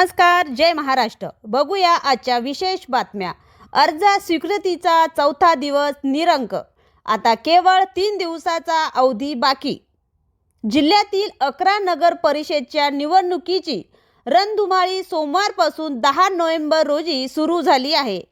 नमस्कार जय महाराष्ट्र. बघूया आजच्या विशेष बातम्या. अर्ज स्वीकृतीचा चौथा दिवस निरंक. आता केवळ तीन दिवसाचा अवधी बाकी. जिल्ह्यातील अकरा नगर परिषदच्या निवडणुकीची रणधुमाळी सोमवारपासून दहा नोव्हेंबर रोजी सुरू झाली आहे.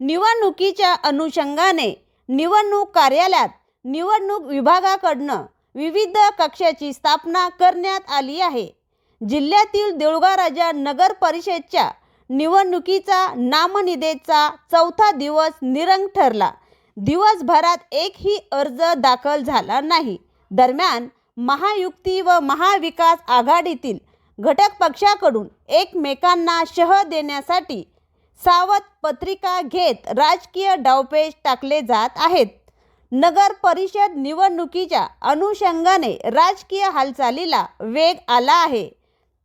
निवडणुकीच्या अनुषंगाने निवडणूक कार्यालयात निवडणूक विभागाकडनं विविध कक्षाची स्थापना करण्यात आली आहे. जिल्ह्यातील देऊळगाव राजा नगर परिषदच्या निवडणुकीचा नामनिदेचा चौथा दिवस निरंग ठरला. दिवसभरात एकही अर्ज दाखल झाला नाही. दरम्यान महायुक्ती व महाविकास आघाडीतील घटक पक्षाकडून एकमेकांना शह देण्यासाठी सावध पत्रिका घेत राजकीय डावपेच टाकले जात आहेत. नगर परिषद निवडणुकीच्या अनुषंगाने राजकीय हालचालीला वेग आला आहे.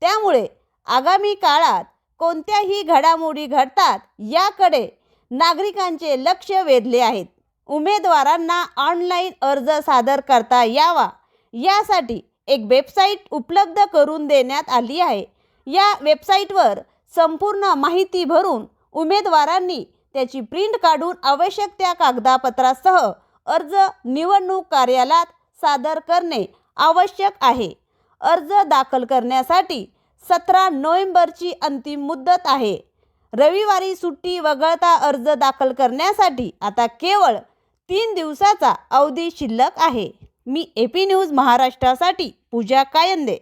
त्यामुळे आगामी काळात कोणत्याही घडामोडी घडतात याकडे नागरिकांचे लक्ष वेधले आहेत. उमेदवारांना ऑनलाईन अर्ज सादर करता यावा यासाठी एक वेबसाईट उपलब्ध करून देण्यात आली आहे. या वेबसाईटवर संपूर्ण माहिती भरून उमेदवारांनी त्याची प्रिंट काढून आवश्यक त्या कागदापत्रासह अर्ज निवडणूक कार्यालयात सादर करणे आवश्यक आहे. अर्ज दाखल करण्यासाठी सतरा नोव्हेंबरची अंतिम मुदत आहे. रविवारी सुट्टी वगळता अर्ज दाखल करण्यासाठी आता केवळ तीन दिवसाचा अवधी शिल्लक आहे. मी ए पी न्यूज महाराष्ट्रासाठी पूजा कायंदे.